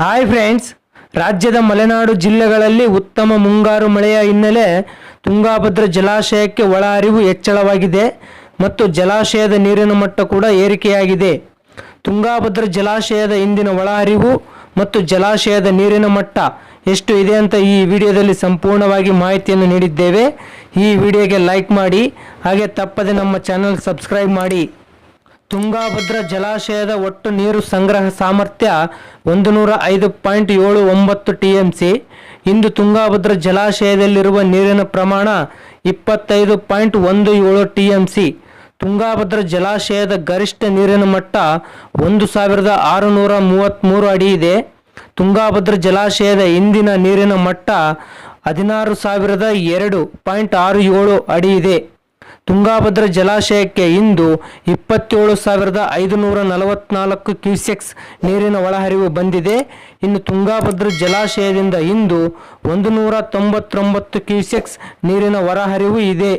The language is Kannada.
ಹಾಯ್ ಫ್ರೆಂಡ್ಸ್ ರಾಜ್ಯದ ಮಲೆನಾಡು ಜಿಲ್ಲೆಗಳಲ್ಲಿ ಉತ್ತಮ ಮುಂಗಾರು ಮಳೆಯ ಹಿನ್ನೆಲೆ ತುಂಗಾಭದ್ರ ಜಲಾಶಯಕ್ಕೆ ಒಳ ಹರಿವು ಹೆಚ್ಚಳವಾಗಿದೆ ಮತ್ತು ಜಲಾಶಯದ ನೀರಿನ ಮಟ್ಟ ಕೂಡ ಏರಿಕೆಯಾಗಿದೆ. ತುಂಗಾಭದ್ರ ಜಲಾಶಯದ ಇಂದಿನ ಒಳಹರಿವು ಮತ್ತು ಜಲಾಶಯದ ನೀರಿನ ಮಟ್ಟ ಎಷ್ಟು ಇದೆ ಅಂತ ಈ ವಿಡಿಯೋದಲ್ಲಿ ಸಂಪೂರ್ಣವಾಗಿ ಮಾಹಿತಿಯನ್ನು ನೀಡಿದ್ದೇವೆ. ಈ ವಿಡಿಯೋಗೆ ಲೈಕ್ ಮಾಡಿ, ಹಾಗೆ ತಪ್ಪದೆ ನಮ್ಮ ಚಾನಲ್ ಸಬ್ಸ್ಕ್ರೈಬ್ ಮಾಡಿ. ತುಂಗಾಭದ್ರಾ ಜಲಾಶಯದ ಒಟ್ಟು ನೀರು ಸಂಗ್ರಹ ಸಾಮರ್ಥ್ಯ ಒಂದು ನೂರ ಐದು ಪಾಯಿಂಟ್ ಏಳು ಒಂಬತ್ತು ಟಿ ಎಂ ಸಿ ಇಂದು ತುಂಗಾಭದ್ರಾ ಜಲಾಶಯದಲ್ಲಿರುವ ನೀರಿನ ಪ್ರಮಾಣ ಇಪ್ಪತ್ತೈದು ಪಾಯಿಂಟ್ ಒಂದು ಏಳು ಟಿ ಎಂ ಸಿ ತುಂಗಾಭದ್ರಾ ಜಲಾಶಯದ ಗರಿಷ್ಠ ನೀರಿನ ಮಟ್ಟ ಒಂದು ಸಾವಿರದ ಆರುನೂರ ಮೂವತ್ತ್ಮೂರು ಅಡಿ ಇದೆ. ತುಂಗಾಭದ್ರಾ ಜಲಾಶಯದ ಇಂದಿನ ನೀರಿನ ಮಟ್ಟ ಹದಿನಾರು ಸಾವಿರದ ಎರಡು ಪಾಯಿಂಟ್ ಆರು ಏಳು ಅಡಿ ಇದೆ. ತುಂಗಾಭದ್ರಾ ಜಲಾಶಯಕ್ಕೆ ಇಂದು ಇಪ್ಪತ್ತೇಳು ಸಾವಿರದ ಐದುನೂರ ನಲವತ್ನಾಲ್ಕು ಕ್ಯೂಸೆಕ್ಸ್ ನೀರಿನ ಒಳಹರಿವು ಬಂದಿದೆ. ಇನ್ನು ತುಂಗಾಭದ್ರಾ ಜಲಾಶಯದಿಂದ ಇಂದು ಒಂದು ನೂರ ತೊಂಬತ್ತೊಂಬತ್ತು ಕ್ಯೂಸೆಕ್ಸ್ ನೀರಿನ ಹೊರಹರಿವು ಇದೆ.